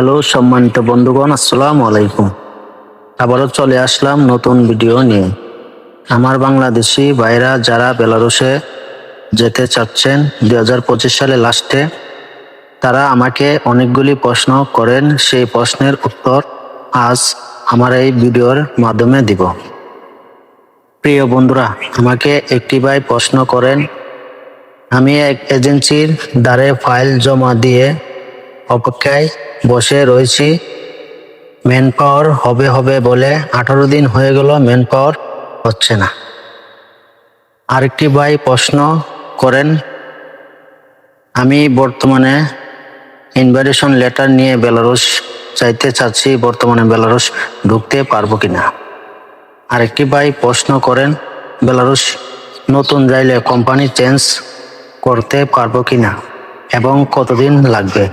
Hello সম্মানিত বন্ধুগণ, আসসালামু আলাইকুম। আবারও চলে আসলাম নতুন ভিডিও নিয়ে। আমার বাংলাদেশি ভাইরা যারা বেলারুশে যেতে চাচ্ছেন দুই হাজার পঁচিশ সালে লাস্টে, তারা আমাকে অনেকগুলি প্রশ্ন করেন। সেই প্রশ্নের উত্তর আজ আমার এই ভিডিওর মাধ্যমে দিব। প্রিয় বন্ধুরা, আমাকে একটি ভাই প্রশ্ন করেন, আমি এক এজেন্সির দ্বারে ফাইল জমা দিয়ে অপেক্ষায় বসে রয়েছি। ম্যান পাওয়ার হবে হবে বলে আঠারো দিন হয়ে গেল ম্যান পাওয়ার হচ্ছে না। আরেকটি ভাই প্রশ্ন করেন, আমি বর্তমানে ইনভাইটেশন লেটার নিয়ে বেলারুস চাইতে চাচ্ছি, বর্তমানে বেলারুস ঢুকতে পারব কিনা? আরেকটি ভাই প্রশ্ন করেন বেলারুস নতুন যাইলে কোম্পানি চেঞ্জ করতে পারব কিনা এবং কতদিন লাগবে?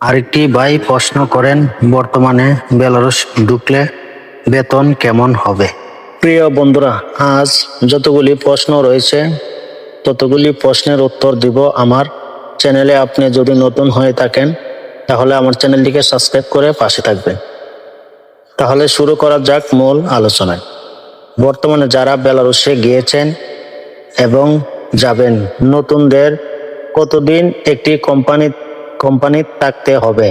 আরেকটি ভাই প্রশ্ন করেন, বর্তমানে বেলারুস ঢুকলে বেতন কেমন হবে? প্রিয় বন্ধুরা, আজ যতগুলি প্রশ্ন রয়েছে, ততগুলি প্রশ্নের উত্তর দিব আমার চ্যানেলে। আপনি যদি নতুন হয়ে থাকেন, তাহলে আমার চ্যানেলটিকে সাবস্ক্রাইব করে পাশে থাকবেন। তাহলে শুরু করা যাক মূল আলোচনায়। বর্তমানে যারা বেলারুসে গিয়েছেন এবং যাবেন, নতুনদের কতদিন একটি কোম্পানি কোম্পানি থাকতে হবে।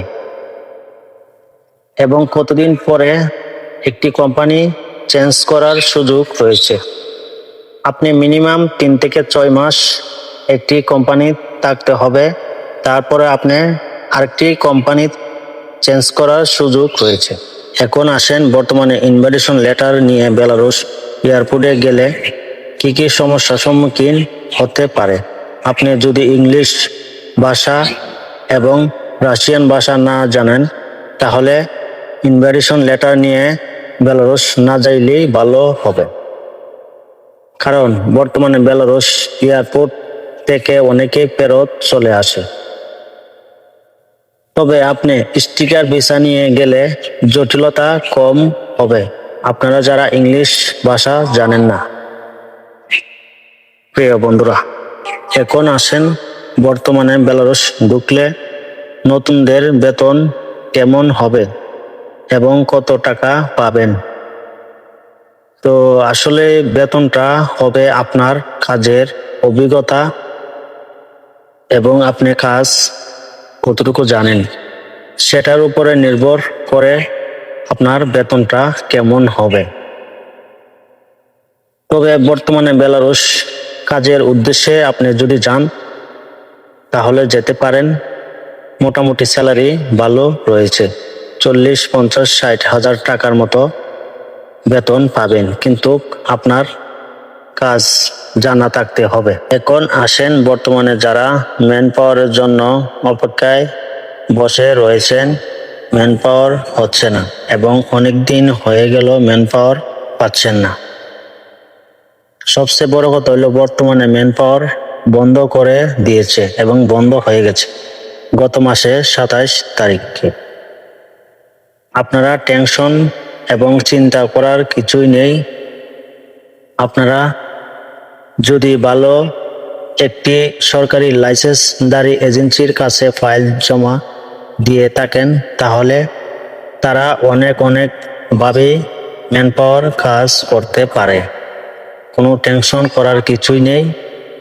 এবং কতদিন পরে একটি কোম্পানি চেঞ্জ করার সুযোগ রয়েছে। আপনি মিনিমাম তিন থেকে ছয় মাস একটি কোম্পানি থাকতে হবে। তারপরে আপনি আরেকটি কোম্পানি চেঞ্জ করার সুযোগ রয়েছে। এখন আসেন বর্তমানে ইনভাইটেশন লেটার নিয়ে বেলারুস এয়ারপোর্টে গেলে কি কি সমস্যার সম্মুখীন হতে পারে? আপনি যদি ইংলিশ ভাষা এবং রাশিয়ান ভাষা না জানেন, তাহলে ইনভাইটেশন লেটার নিয়ে বেলারুস না যাইলেই ভালো হবে। কারণ বর্তমানে বেলারুস এয়ারপোর্ট থেকে অনেকে ফেরত চলে আসে। তবে আপনি স্টিকার ভিসা নিয়ে গেলে জটিলতা কম হবে। আপনারা যারা ইংলিশ ভাষা জানেন না। প্রিয় বন্ধুরা, এখন আসেন বর্তমানে বেলারুস ঢুকলে নতুনদের বেতন কেমন হবে এবং কত টাকা পাবেন? তো আসলে বেতনটা হবে আপনার কাজের অভিজ্ঞতা এবং আপনি কাজ কতটুকু জানেন। সেটার উপরে নির্ভর করে আপনার বেতনটা কেমন হবে। তবে বর্তমানে বেলারুস কাজের উদ্দেশ্যে আপনি যদি যান তাহলে যেতে পারেন। মোটামুটি স্যালারি ভালো রয়েছে। চল্লিশ, পঞ্চাশ, ষাট হাজার টাকার মতো বেতন পাবেন। কিন্তু আপনার কাজ জানা থাকতে হবে। এখন আসেন বর্তমানে যারা ম্যান পাওয়ারের জন্য অপেক্ষায় বসে রয়েছেন। ম্যান পাওয়ার হচ্ছে না এবং অনেক দিন হয়ে গেল ম্যান পাওয়ার পাচ্ছেন না। সবচেয়ে বড় কথা হলো বর্তমানে ম্যান পাওয়ার বন্ধ করে দিয়েছে এবং বন্ধ হয়ে গেছে। গত মাসে সাতাইশ তারিখে। আপনারা টেনশন এবং চিন্তা করার কিছুই নেই। আপনারা যদি ভালো একটি সরকারি লাইসেন্সদারি এজেন্সির কাছে ফাইল জমা দিয়ে থাকেন, তাহলে তারা অনেক অনেক ভাবে ম্যান পাওয়ার কাজ করতে পারে। কোনো টেনশন করার কিছুই নেই।